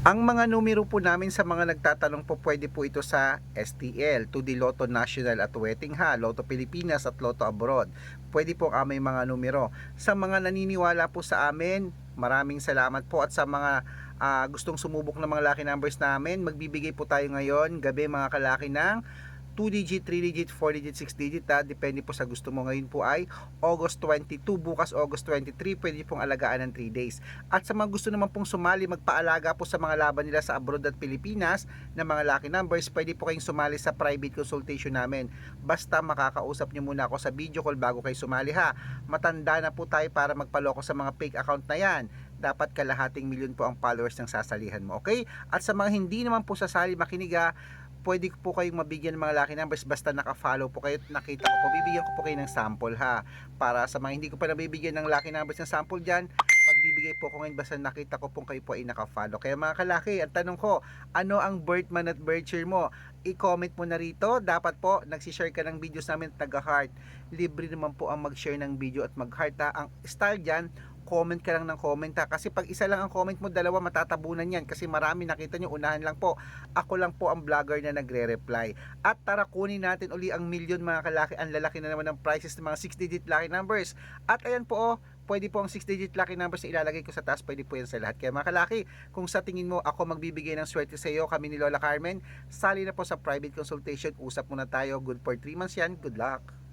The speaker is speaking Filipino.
Ang mga numero po namin sa mga nagtatanong po pwede po ito sa STL, to the Lotto National at Wedding Ha, Lotto Pilipinas at Lotto Abroad. Pwede po ang aming mga numero. Sa mga naniniwala po sa amin, maraming salamat po at sa mga ah, gustong sumubok ng mga lucky numbers namin, magbibigay po tayo ngayon, gabi mga kalaki ng 2 digit, 3 digit, 4 digit, 6 digit ha. Depende po sa gusto mo ngayon po ay August 22, bukas August 23, pwede pong alagaan ng 3 days. At sa mga gusto naman pong sumali, magpaalaga po sa mga laban nila sa abroad at Pilipinas ng mga lucky numbers, pwede po kayong sumali sa private consultation namin. Basta makakausap nyo muna ako sa video call bago kayo sumali ha. Matanda na po tayo para magpaloko sa mga fake account na yan. Dapat kalahating milyon po ang followers ng sasalihan mo, okay? At sa mga hindi naman po sasali makiniga, pwede po kayong mabigyan ng mga lucky numbers basta naka-follow po kayo nakita ko po. Bibigyan ko po kayo ng sample ha. Para sa mga hindi ko pa nabibigyan ng lucky numbers ng sample dyan, magbibigay po ako ngayon basta nakita ko po kayo po ay naka-follow. Kaya mga kalaki, ang tanong ko, ano ang birth month at birth year mo? I-comment mo na rito. Dapat po, nagsishare ka ng videos namin at taga-heart. Libre naman po ang mag-share ng video at mag-heart ha. Ang style dyan, comment ka lang ng comment ha. Kasi pag isa lang ang comment mo, dalawa matatabunan yan. Kasi marami nakita nyo, unahan lang po. Ako lang po ang vlogger na nagre-reply. At tara kunin natin uli ang million mga kalaki. Ang lalaki na naman ng prices ng mga 6-digit lucky numbers. At ayan po oh, pwede po ang 6-digit lucky numbers na ilalagay ko sa taas. Pwede po yan sa lahat. Kaya mga kalaki, kung sa tingin mo ako magbibigay ng swerte sa iyo, kami ni Lola Carmen, sali na po sa private consultation. Usap muna tayo. Good for 3 months yan. Good luck.